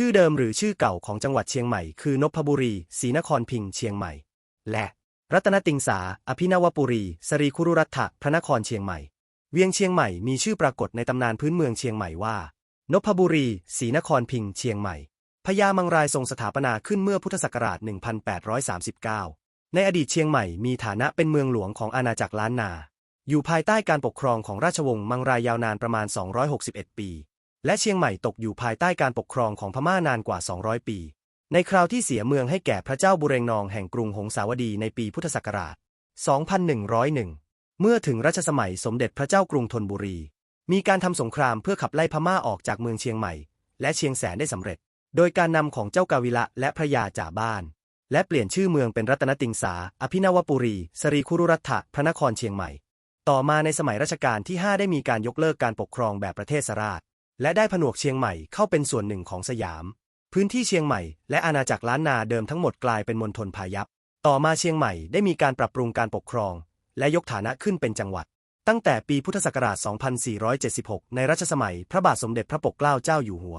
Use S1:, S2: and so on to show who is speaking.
S1: ชื่อเดิมหรือชื่อเก่าของจังหวัดเชียงใหม่คือนพบุรีศรีนครพิงค์เชียงใหม่ และรัตนติงสา อภินวปุรี สรีคุรุรัฐะพระนครเชียงใหม่ เวียงเชียงใหม่มีชื่อปรากฏในตำนานพื้นเมืองเชียงใหม่ว่านพบุรีศรีนครพิงค์เชียงใหม่พญามังรายทรงสถาปนาขึ้นเมื่อพุทธศักราช 1839 ในอดีตเชียงใหม่มีฐานะเป็นเมืองหลวงของอาณาจักรล้านนา อยู่ภายใต้การปกครองของราชวงศ์มังรายยาวนานประมาณ 261 ปี และเชียงใหม่ตกอยู่ภายใต้การปกครองของพม่านานกว่า 200 ปี ในคราวที่เสียเมืองให้แก่พระเจ้าบุเรงนองแห่งกรุงหงสาวดีในปีพุทธศักราช 2101 เมื่อถึงรัชสมัยสมเด็จพระเจ้ากรุงธนบุรี มีการทำสงครามเพื่อขับไล่พม่าออกจากเมืองเชียงใหม่ และเชียงแสนได้สำเร็จ โดยการนำของเจ้ากาวิละและพระยาจ่าบ้าน และเปลี่ยนชื่อเมืองเป็นรัตนติงสา อภินวปุรี สรีคุรุรัฐะพระนครเชียงใหม่ ต่อมาในสมัยรัชกาลที่ 5 ได้มีการยกเลิกการปกครองแบบประเทศสราช และได้ผนวกเชียงใหม่เข้าเป็นส่วนหนึ่งของสยาม พื้นที่เชียงใหม่และอาณาจักรล้านนาเดิมทั้งหมดกลายเป็นมณฑลพายัพ ต่อมาเชียงใหม่ได้มีการปรับปรุงการปกครอง และยกฐานะขึ้นเป็นจังหวัด ตั้งแต่ปีพุทธศักราช 2476 ในรัชสมัยพระบาทสมเด็จพระปกเกล้าเจ้าอยู่หัว